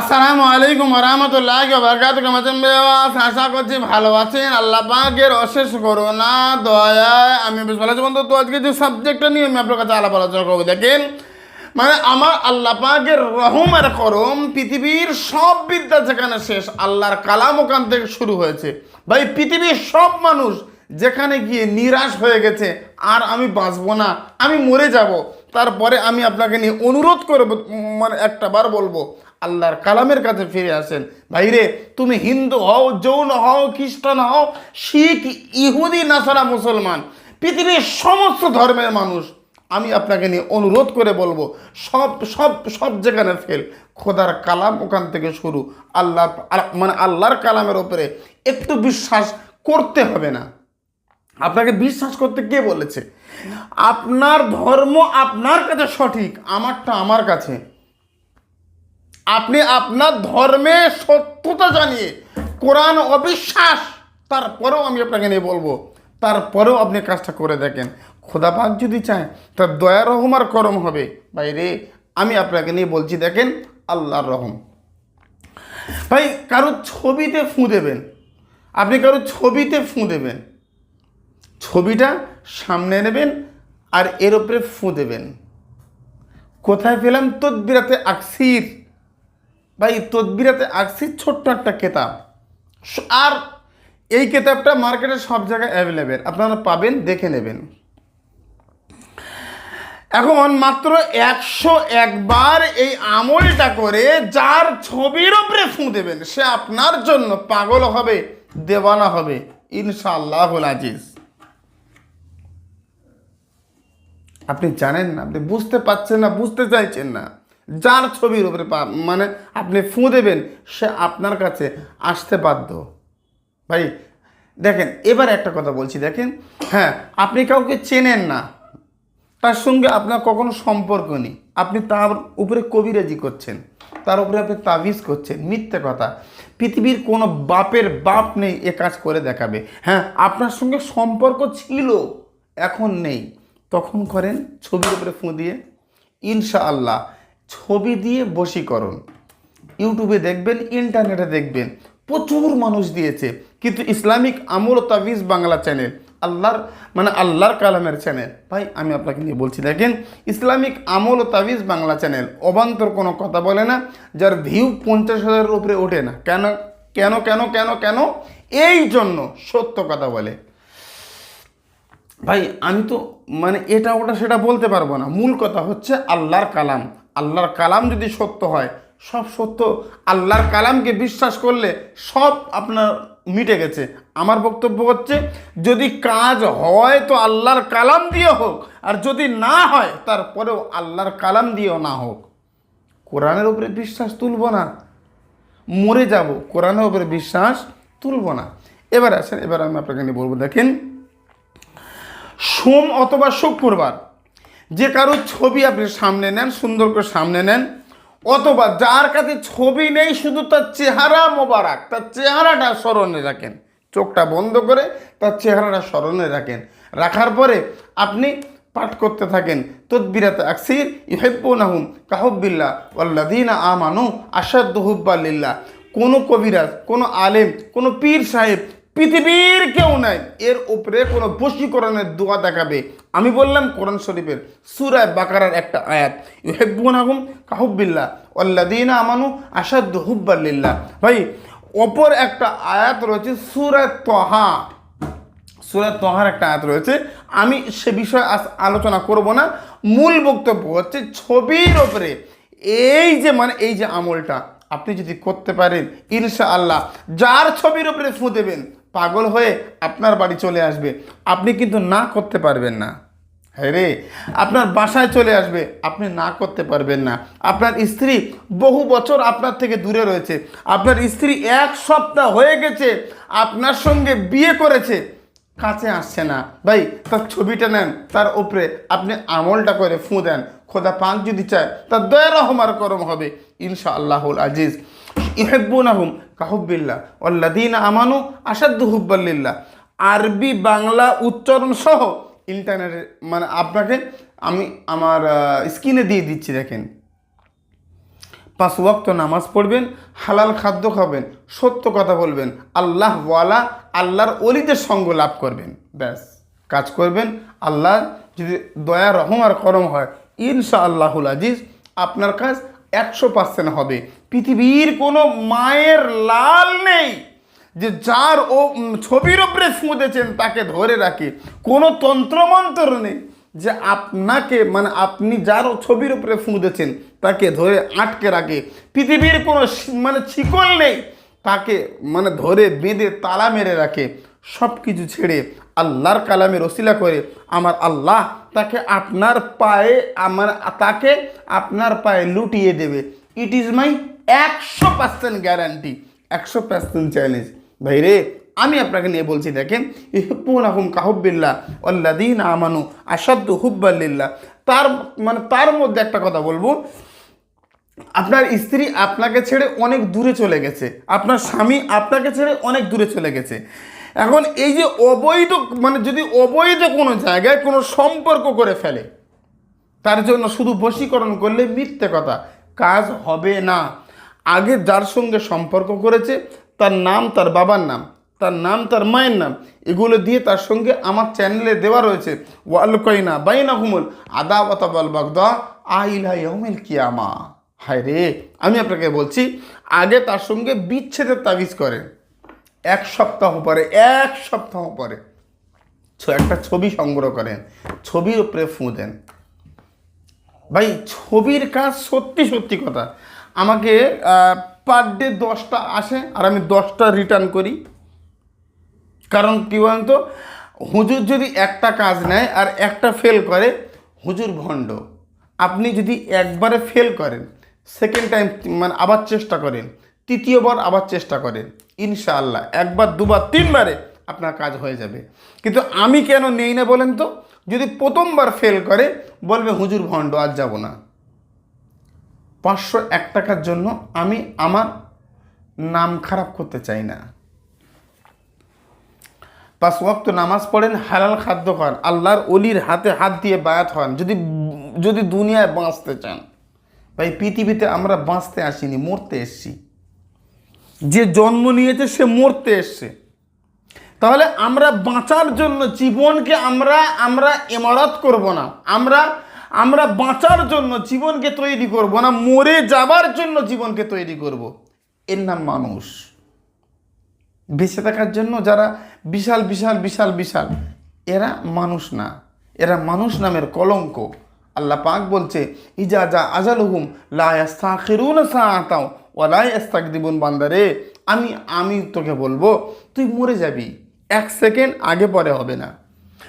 আসসালামু আলাইকুম রহমতুল্লাহ বরকাত আশা করছি ভালো আছেন। আল্লাহ পাকের অশেষ করোনা দয়ায় আমি বেশ ভালো আছি। বন্ধু, তো আজকে যে সাবজেক্টটা নিয়ে আমি আপনার কাছে আলাপ আলোচনা করব, দেখেন মানে আমার আল্লাহ পাকের রহম আর করম পৃথিবীর সব বিদ্যা যেখানে শেষ, আল্লাহর কালাম ওখান থেকে শুরু হয়েছে। ভাই, পৃথিবীর সব মানুষ যেখানে গিয়ে নিরাশ হয়ে গেছে, আর আমি বাঁচবো না, আমি মরে যাব। তারপরে আমি আপনাকে নিয়ে অনুরোধ করব মানে একটা বার বলব আল্লাহর কালামের কাছে ফিরে আসেন। ভাইরে, তুমি হিন্দু হও জৌন হও, খ্রিস্টান হও, শিখ, ইহুদি, নাসারা, মুসলমান, পৃথিবীর সমস্ত ধর্মের মানুষ, আমি আপনাকে নিয়ে অনুরোধ করে বলব, সব সব সব যেখানে ফেল খোদার কালাম ওখান থেকে শুরু। আল্লাহ আল- মানে আল্লাহর কালামের ওপরে একটু বিশ্বাস করতে হবে না। আপনাকে বিশ্বাস করতে কে বলেছে? আপনার ধর্ম আপনার কাছে সঠিক, আমারটা আমার কাছে। আপনি আপনার ধর্মে সত্যতা জানিয়ে কোরআন অবিশ্বাস, তারপরেও আমি আপনাকে নিয়ে বলব, তারপরেও আপনি কাজটা করে দেখেন। খোদা পাক যদি চায়, তার দয়া রহমার করম হবে। বাইরে আমি আপনাকে নিয়ে বলছি, দেখেন, আল্লাহর রহম। ভাই, কারও ছবিতে ফুঁ দেবেন। আপনি কারও ছবিতে ফুঁ দেবেন। ছবিটা সামনে নেবেন আর এর উপরে ফুঁ দেবেন। কোথায় পেলাম তদ্বিরাতে আকসির? ভাই, তদবিরাতে আকসির ছোট্ট একটা কেতাব। আর এই কেতাবটা মার্কেটে সব জায়গায় অ্যাভেলেবেল আপনারা পাবেন, দেখে নেবেন। এখন মাত্র একশো একবার এই আমলটা করে যার ছবির ওপরে ফুঁ দেবেন, সে আপনার জন্য পাগল হবে, দেওয়ানা হবে ইনশাআল্লাহ আজিজ। আপনি জানেন না, আপনি বুঝতে পারছেন না, বুঝতে চাইছেন না। যার ছবির উপরে মানে আপনি ফুঁ দেবেন, সে আপনার কাছে আসতে বাধ্য। ভাই, দেখেন, এবার একটা কথা বলছি, দেখেন। হ্যাঁ আপনি কাউকে চেনেন না, তার সঙ্গে আপনার কখনো সম্পর্ক নেই। আপনি তার উপরে কবিরাজি করছেন, তার উপরে আপনি তাবিজ করছেন, মিথ্যে কথা। পৃথিবীর কোনো বাপের বাপ নেই এ কাজ করে দেখাবে। হ্যাঁ আপনার সঙ্গে সম্পর্ক ছিল, এখন নেই। তখন করেন ছবির উপরে ফুঁ দিয়ে। ইনশাআল্লাহ ছবি দিয়ে বশীকরণ। ইউটিউবে দেখবেন, ইন্টারনেটে দেখবেন, প্রচুর মানুষ দিয়েছে। কিন্তু ইসলামিক আমল তাবিজ বাংলা চ্যানেল আল্লাহর মানে আল্লাহর কালামের চ্যানেল ভাই, আমি আপনাকে নিয়ে বলছি, দেখেন, ইসলামিক আমল তাবিজ বাংলা চ্যানেল অবান্তর কোনো কথা বলে না, যার ভিউ পঞ্চাশ হাজারের উপরে ওঠে না। কেন কেন কেন কেন কেন? এই জন্য সত্য কথা বলে। ভাই, আমি তো মানে এটা, ওটা, সেটা বলতে পারব না। মূল কথা হচ্ছে আল্লাহর কালাম। আল্লাহর কালাম যদি সত্য হয়, সব সত্য। আল্লাহর কালামকে বিশ্বাস করলে সব আপনার মিটে গেছে। আমার বক্তব্য হচ্ছে, যদি কাজ হয় তো আল্লাহর কালাম দিয়ে হোক, আর যদি না হয় তারপরেও আল্লাহর কালাম দিয়েও না হোক। কোরআনের উপরে বিশ্বাস তুলব না। মরে যাব, কোরআনের উপরে বিশ্বাস তুলব না। এবার আসেন, এবার আমি আপনাকে নিয়ে বলব, দেখেন, সোম অথবা শুক্রবার যে কারও ছবি আপনি সামনে নেন, সুন্দর করে সামনে নেন, অথবা যার কাছে ছবি নেই, শুধু তার চেহারা মোবারক, তার চেহারাটা স্মরণে রাখেন। চোখটা বন্ধ করে তার চেহারাটা স্মরণে রাখেন। রাখার পরে আপনি পাঠ করতে থাকেন, তদ্বিরাতে আকসির ইহেব্বুনাহুম কাহব্বিল্লা ওয়াল্লাদিনা আমানু আসাদ্দু হুব্বাল্লিল্লাহ কোনো কবিরাজ, কোনো আলেম, কোনো পীর সাহেব পৃথিবীর কেউ নাই, এর উপরে কোনো বশীকরণের দোয়া দেখাবে। আমি বললাম কোরআন শরীফের সুরায় বাকারার একটা আয়াত। ইহেব্বুন আহম কাহুব্বিল্লা অল্লাদিনা আমানু আসাদ্দু হুব্বাল্লিল্লাহ ভাই, অপর একটা আয়াত রয়েছে সুরায় তহা। সুরাত তহার একটা আয়াত রয়েছে। আমি সে বিষয়ে আজ আলোচনা করব না। মূল বক্তব্য হচ্ছে ছবির ওপরে এই যে মানে এই যে আমলটা আপনি যদি করতে পারেন ইনশা আল্লাহ যার ছবির ওপরে ফু দেবেন পাগল হয়ে আপনার বাড়ি চলে আসবে। আপনি কিন্তু না করতে পারবেন না। হ্যাঁ রে, আপনার বাসায় চলে আসবে, আপনি না করতে পারবেন না। আপনার স্ত্রী বহু বছর আপনার থেকে দূরে রয়েছে। আপনার স্ত্রী এক সপ্তাহ হয়ে গেছে, আপনার সঙ্গে বিয়ে করেছে। কাছে আসছে না। ভাই, তার ছবিটা নেন, তার উপরে আপনি আমলটা করে ফুঁ দেন। খোদা পাক যদি চায়, তার দয়া রহমার করম হবে। ইনশা আল্লাহুল আজিজ। ইহেব্বুন আহম কাহব্বিল্লা অল্লাদিন আমানু আসাদ্দু হুব্বাল্লিল্লাহ। আরবি, বাংলা উচ্চারণ সহ ইন্টারনেটে মানে আপনাকে আমি আমার স্ক্রিনে দিয়ে দিচ্ছি, দেখেন। পাঁচ ওয়াক্ত নামাজ পড়বেন, হালাল খাদ্য খাবেন, সত্য কথা বলবেন, আল্লাহ ওয়ালা, আল্লাহর অলিদের সঙ্গ লাভ করবেন, ব্যাস। কাজ করবেন, আল্লাহ যদি দয়া, রহম আর করম হয় ইনশা আল্লাহুল আজিজ, আপনার কাজ একশো পার্সেন্ট হবে। পৃথিবীর কোনো মায়ের লাল নেই যে যার ও ছবির উপরে ফুঁদেছেন তাকে ধরে রাখে। কোনো তন্ত্রমন্ত্র নেই যে আপনাকে মানে আপনি যার ছবির উপরে ফুঁদেছেন তাকে ধরে আটকে রাখে। পৃথিবীর কোনো মানে শিকল নেই তাকে মানে ধরে বেঁধে তালা মেরে রাখে। সব কিছু ছেড়ে আল্লাহর কালামের ওসিলা করে, আমার আল্লাহ তাকে আপনার পায়ে, আমার তাকে আপনার পায়ে লুটিয়ে দেবে। ইট ইজ মাই একশো পার্সেন্ট গ্যারান্টি একশো পার্সেন্ট চ্যালেঞ্জ ভাই রে আমি আপনাকে নিয়ে বলছি, দেখেন ইহপুন আহম কাহুবিল্লা অল্লাদিন আমানু আসাদ্দ হুব্বাল্লিল্লা তার মানে তার মধ্যে একটা কথা বলব, আপনার স্ত্রী আপনাকে ছেড়ে অনেক দূরে চলে গেছে, আপনার স্বামী আপনাকে ছেড়ে অনেক দূরে চলে গেছে। এখন এই যে অবৈধ মানে যদি অবৈধ কোনো জায়গায় কোনো সম্পর্ক করে ফেলে, তার জন্য শুধু বশীকরণ করলে মিথ্যে কথা, কাজ হবে না। আগে যার সঙ্গে সম্পর্ক করেছে, তার নাম, তার বাবার নাম, তার নাম, তার মায়ের নাম, এগুলো দিয়ে তার সঙ্গে আমার চ্যানেলে দেওয়া রয়েছে ওয়াল কইনা বাইনা হুমুল আদা বাতাবাল বাগদা আইলা ইয়মিল কিয়ামা। হায় রে, আমি আপনাকে বলছি, আগে তার সঙ্গে বিচ্ছেদের তাবিজ করেন এক সপ্তাহ পরে, এক সপ্তাহ পরে। একটা ছবি সংগ্রহ করেন, ছবির উপরে ফুঁ দেন। ভাই, ছবির কাজ সত্যি সত্যি কথা। আমাকে পার ডে দশটা আসে আর আমি দশটা রিটার্ন করি। কারণ কী বলেন তো হুজুর যদি একটা কাজ নেয় আর একটা ফেল করে, হুজুর ভণ্ড। আপনি যদি একবারে ফেল করেন সেকেন্ড টাইম মানে আবার চেষ্টা করেন তৃতীয়বার আবার চেষ্টা করেন। ইনশাআল্লাহ, একবার, দুবার, তিনবারে আপনার কাজ হয়ে যাবে। কিন্তু আমি কেন নেই না বলেন তো? যদি প্রথমবার ফেল করে, বলবে, হুজুর ভণ্ড, আজ যাব না। পাঁচশো এক টাকার জন্য আমি আমার নাম খারাপ করতে চাই না। পাঁচ ওয়াক্ত নামাজ পড়েন, হালাল খাদ্য খান, আল্লাহর অলির হাতে হাত দিয়ে বায়াত হন, যদি যদি দুনিয়ায় বাঁচতে চান। ভাই, পৃথিবীতে আমরা বাঁচতে আসিনি, মরতে এসছি। যে জন্ম নিয়েছে, সে মরতে এসছে। তাহলে আমরা বাঁচার জন্য জীবনকে আমরা আমরা ইমারত করব না। আমরা আমরা বাঁচার জন্য জীবনকে তৈরি করব না, মরে যাবার জন্য জীবনকে তৈরি করব। এর নাম মানুষ। বেঁচে থাকার জন্য যারা বিশাল বিশাল বিশাল বিশাল, এরা মানুষ না। এরা মানুষ নামের কলঙ্ক। আল্লাহ পাক বলছে, ইজা যা আজালহুম লায়াস্তাখিরুন সাআতাও এস্তাক দিবন বান্দারে, আমি আমি তোকে বলব, তুই মরে যাবি। এক সেকেন্ড আগে পরে হবে না।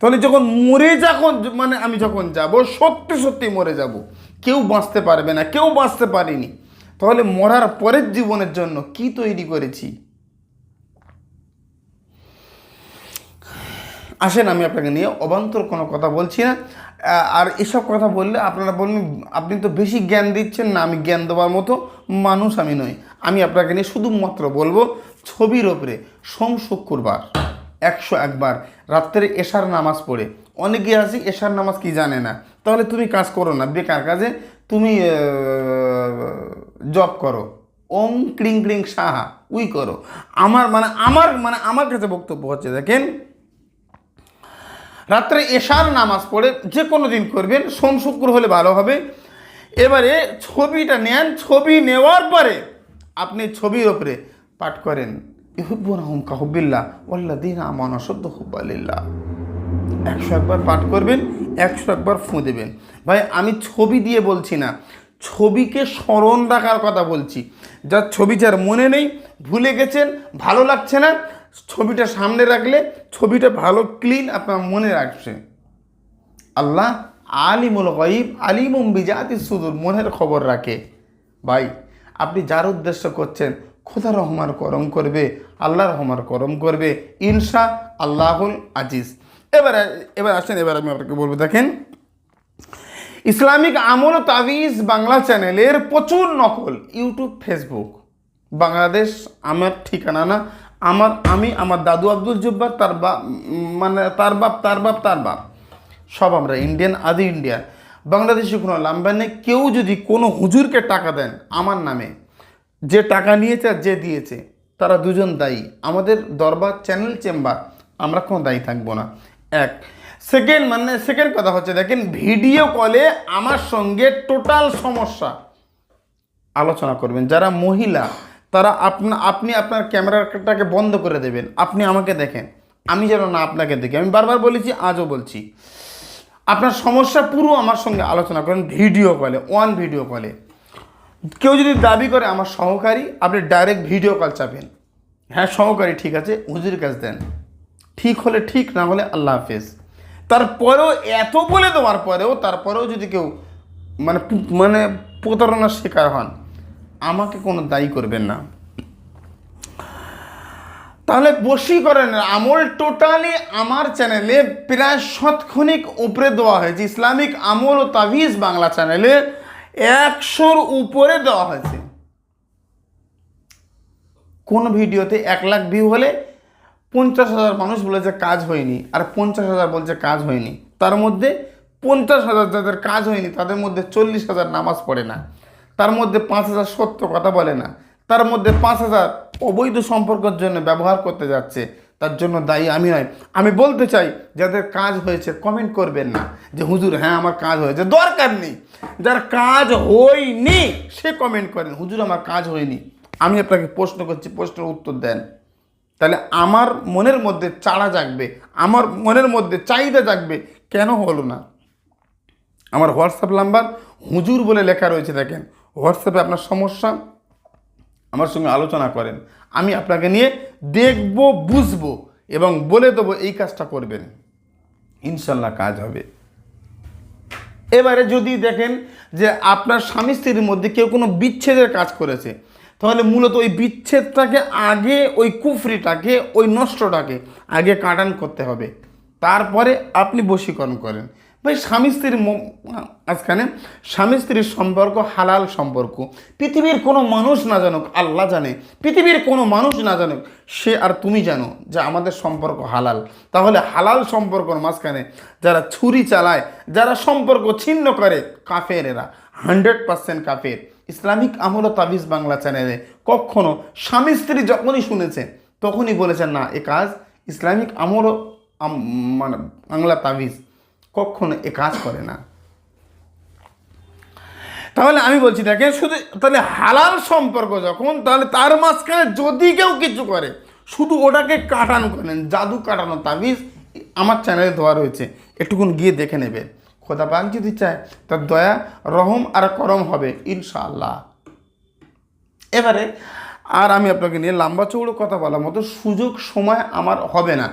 তাহলে যখন মরে যখন মানে আমি যখন যাব, সত্যি সত্যি মরে যাব। কেউ বাঁচতে পারবে না, কেউ বাঁচতে পারিনি। তাহলে মরার পরের জীবনের জন্য কি তৈরি করেছি? আসেন, আমি আপনাকে নিয়ে অবান্তর কোনো কথা বলছি না। আর এসব কথা বললে আপনারা বলবেন আপনি তো বেশি জ্ঞান দিচ্ছেন না, আমি জ্ঞান দেওয়ার মতো মানুষ আমি নই। আমি আপনাকে নিয়ে শুধুমাত্র বলব, ছবির ওপরে সোম শুক্রবার, একশো একবার রাত্রে এশার নামাজ পড়ে। অনেকে আছে, এশার নামাজ কি জানে না? তাহলে তুমি কাজ করো না, বেকার কাজে তুমি জব করো। ওম ক্রিং ক্রিং সাহা, উই করো। আমার মানে আমার মানে আমার কাছে বক্তব্য হচ্ছে, দেখেন রাত্রে এশার নামাজ পড়ে যে কোনো দিন করবেন, সোম শুক্র হলে ভালো হবে। এবারে ছবিটা নেন, ছবি নেওয়ার পরে আপনি ছবির ওপরে পাঠ করেন। ইহুব্বুন আহম কাহুবিল্লা ওল্লা দিন আমান অসদ্দ হুব্বালিল্লাহ একশো একবার পাঠ করবেন, একশো একবার ফুঁ দেবেন। ভাই, আমি ছবি দিয়ে বলছি না, ছবিকে স্মরণ রাখার কথা বলছি। যার ছবি যার মনে নেই, ভুলে গেছেন, ভালো লাগছে না ছবিটা সামনে রাখলে ছবিটা ভালো ক্লিন আপনার মনে রাখছে। আল্লাহ আলিমুল গয়িব, আলিমুম বিজাতি সুদূর, মনের খবর রাখে। ভাই, আপনি যার উদ্দেশ্য করছেন, খোদা রহমান করম করবে আল্লাহ রহমান করম করবে, ইনশা আল্লাহুল আজিজ। এবার এবার আসেন, এবার আমি আপনাকে বলব, দেখেন, ইসলামিক আমল তাবিজ বাংলা চ্যানেলের প্রচুর নকল, ইউটিউব, ফেসবুক। বাংলাদেশ আমার ঠিকানা না আমার, আমি, আমার দাদু আব্দুল জব্বার, তার বাপ মানে তার বাপ তার বাপ তার বাপ। সব আমরা ইন্ডিয়ান, আদি ইন্ডিয়ান বাংলাদেশি কোনো লাম্বা নেই। কেউ যদি কোনো হুজুরকে টাকা দেন আমার নামে, যে টাকা নিয়েছে আর যে দিয়েছে, তারা দুজন দায়ী। আমাদের দরবার চ্যানেল চেম্বার আমরা কোনো দায়ী থাকব না। এক। সেকেন্ড মানে সেকেন্ড কথা হচ্ছে, দেখেন ভিডিও কলে আমার সঙ্গে টোটাল সমস্যা। আলোচনা করবেন। যারা মহিলা তারা আপনা, আপনি আপনার ক্যামেরাটাকে বন্ধ করে দেবেন। আপনি আমাকে দেখেন। আমি যেন না আপনাকে দেখি। আমি বারবার বলেছি, আজও বলছি। আপনার সমস্যা পুরো আমার সঙ্গে আলোচনা করেন ভিডিও কলে, ওয়ান ভিডিও কলে। কেউ যদি দাবি করে আমার সহকারী, আপনি ডাইরেক্ট ভিডিও কল চাপেন। হ্যাঁ সহকারী, ঠিক আছে হুজুর কাছে দেন। ঠিক হলে ঠিক, না হলে আল্লাহ হাফেজ। তারপরেও, এত বলে দেওয়ার পরেও, তারপরেও যদি কেউ মানে মানে প্রতারণার শিকার হন আমাকে কোনো দায়ী করবেন না। তাহলে বশীকরণের আমল টোটালি আমার চ্যানেলে প্রায় শতক্ষণিক উপরে দেওয়া হয়েছে। ইসলামিক আমল ও তাভিজ বাংলা চ্যানেলে একশোর উপরে দেওয়া হয়েছে। কোন ভিডিওতে এক লাখ ভিউ হলে পঞ্চাশ হাজার মানুষ বলেছে কাজ হয়নি আর পঞ্চাশ হাজার বলছে কাজ হয়নি। তার মধ্যে পঞ্চাশ হাজার যাদের কাজ হয়নি, তাদের মধ্যে চল্লিশ হাজার নামাজ পড়ে না। তার মধ্যে পাঁচ হাজার সত্য কথা বলে না। তার মধ্যে পাঁচ হাজার অবৈধ সম্পর্কের জন্য ব্যবহার করতে যাচ্ছে। তার জন্য দায়ী আমি নয়। আমি বলতে চাই, যাদের কাজ হয়েছে কমেন্ট করবেন না যে, হুজুর হ্যাঁ আমার কাজ হয়েছে। দরকার নেই। যার কাজ হয়নি, সে কমেন্ট করেন হুজুর, আমার কাজ হয়নি। আমি আপনাকে প্রশ্ন করছি, প্রশ্নের উত্তর দেন। তাহলে আমার মনের মধ্যে চাড়া জাগবে, আমার মনের মধ্যে চাহিদা জাগবে, কেন হলো না? আমার হোয়াটসঅ্যাপ নাম্বার হুজুর বলে লেখা রয়েছে, দেখেন। হোয়াটসঅ্যাপে আপনার সমস্যা, আমার সঙ্গে আলোচনা করেন। আমি আপনাকে নিয়ে দেখব, বুঝব এবং বলে দেবো এই কাজটা করবেন। ইনশাল্লাহ কাজ হবে। এবারে যদি দেখেন যে আপনার স্বামী স্ত্রীর মধ্যে কেউ কোনো বিচ্ছেদের কাজ করেছে, তাহলে মূলত ওই বিচ্ছেদটাকে আগে, ওই কুফরিটাকে, ওই নষ্টটাকে আগে কাটান করতে হবে। তারপরে আপনি বশীকরণ করেন। ভাই, স্বামী স্ত্রীর মাঝখানে স্বামী স্ত্রীর সম্পর্ক হালাল সম্পর্ক। পৃথিবীর কোনো মানুষ না জানুক, আল্লাহ জানে। পৃথিবীর কোনো মানুষ না জানুক, সে আর তুমি জানো যে আমাদের সম্পর্ক হালাল। তাহলে হালাল সম্পর্কর মাঝখানে যারা ছুরি চালায়, যারা সম্পর্ক ছিন্ন করে কাফের এরা হান্ড্রেড পার্সেন্ট কাফের। ইসলামিক আমল তাবিজ বাংলা চ্যানেলে কখনো স্বামী স্ত্রী যখনই শুনেছে, তখনই বলেছেন না, এ কাজ ইসলামিক আমল মানে বাংলা তাবিজ। কখনো এ কাজ করে না। তাহলে আমি বলছি, দেখেন শুধু তাহলে হালাল সম্পর্ক যখন, তাহলে তার মাঝখানে যদি কেউ কিছু করে, শুধু ওটাকে কাটানো করেন, জাদু কাটানো তাবিজ আমার চ্যানেলে দেওয়া রয়েছে। একটুকুন গিয়ে দেখে নেবেন। খোদা পাক যদি চায়, তার দয়া, রহম আর করম হবে, ইনশাআল্লাহ। এবারে, আর আমি আপনাকে নিয়ে লম্বা চৌড়ো কথা বলার মতো সুযোগ সময় আমার হবে না।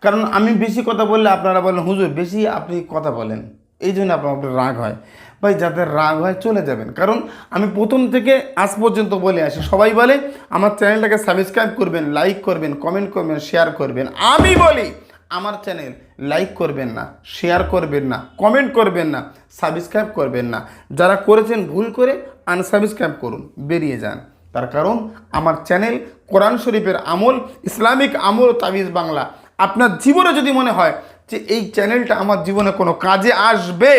কারণ আমি বেশি কথা বললে আপনারা বলেন, হুজুর, বেশি আপনি কথা বলেন। এই জন্য আপনার রাগ হয়। ভাই, যাদের রাগ হয় চলে যাবেন। কারণ আমি প্রথম থেকে আজ পর্যন্ত বলে আসি, সবাই বলে, আমার চ্যানেলটাকে সাবস্ক্রাইব করবেন লাইক করবেন কমেন্ট করবেন শেয়ার করবেন। আমি বলি, আমার চ্যানেল লাইক করবেন না শেয়ার করবেন না কমেন্ট করবেন না সাবস্ক্রাইব করবেন না। যারা করেছেন ভুল করে আনসাবস্ক্রাইব করুন, বেরিয়ে যান। তার কারণ আমার চ্যানেল কোরআন শরীফের আমল, ইসলামিক আমল তাবিজ বাংলা। আপনার জীবনে যদি মনে হয় যে এই চ্যানেলটা আমার জীবনে কোনো কাজে আসবে,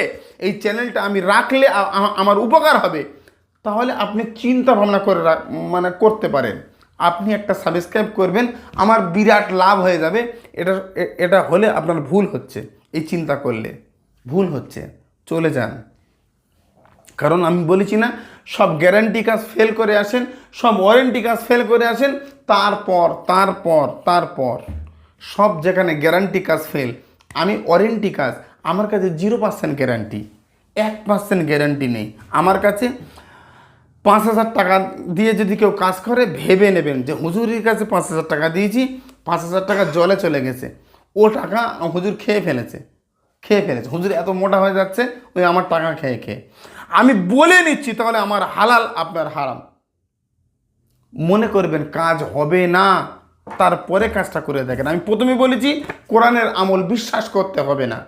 এই চ্যানেলটা আমি রাখলে আমার উপকার হবে, তাহলে আপনি চিন্তা ভাবনা করে মানে করতে পারেন। আপনি একটা সাবস্ক্রাইব করবেন, আমার বিরাট লাভ হয়ে যাবে। এটা এটা হলে আপনার ভুল হচ্ছে, এই চিন্তা করলে। ভুল হচ্ছে, চলে যান। কারণ আমি বলেছি না, সব গ্যারান্টি কাজ ফেল করে আসেন, সব ওয়ারেন্টি কাজ ফেল করে আসেন, তারপর তারপর তারপর। সব যেখানে গ্যারান্টি কাজ ফেল আমি ওয়ারেন্টি কাজ, আমার কাছে জিরো পার্সেন্ট গ্যারান্টি এক পার্সেন্ট গ্যারান্টি নেই। আমার কাছে পাঁচ হাজার টাকা দিয়ে যদি কেউ কাজ করে, ভেবে নেবেন যে হুজুরির কাছে পাঁচ হাজার টাকা দিয়েছি, পাঁচ হাজার টাকা জলে চলে গেছে। ও টাকা হুজুর খেয়ে ফেলেছে খেয়ে ফেলেছে। হুজুর এত মোটা হয়ে যাচ্ছে ওই আমার টাকা খেয়ে খেয়ে। আমি বলে নিচ্ছি, তাহলে আমার হালাল আপনার হারাম। মনে করবেন কাজ হবে না। তারপরে কাজটা করে দেখেন। আমি প্রথমে বলেছি, কোরআনের আমল বিশ্বাস করতে হবে না।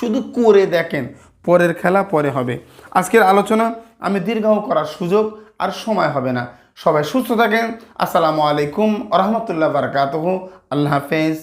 শুধু করে দেখেন, পরের খেলা পরে হবে। আজকের আলোচনা, আমি দীর্ঘ করার সুযোগ আর সময় হবে না। সবাই সুস্থ থাকেন। আসসালামু আলাইকুম রহমতুল্লাহ বারকাতহ। আল্লাহ হাফেজ।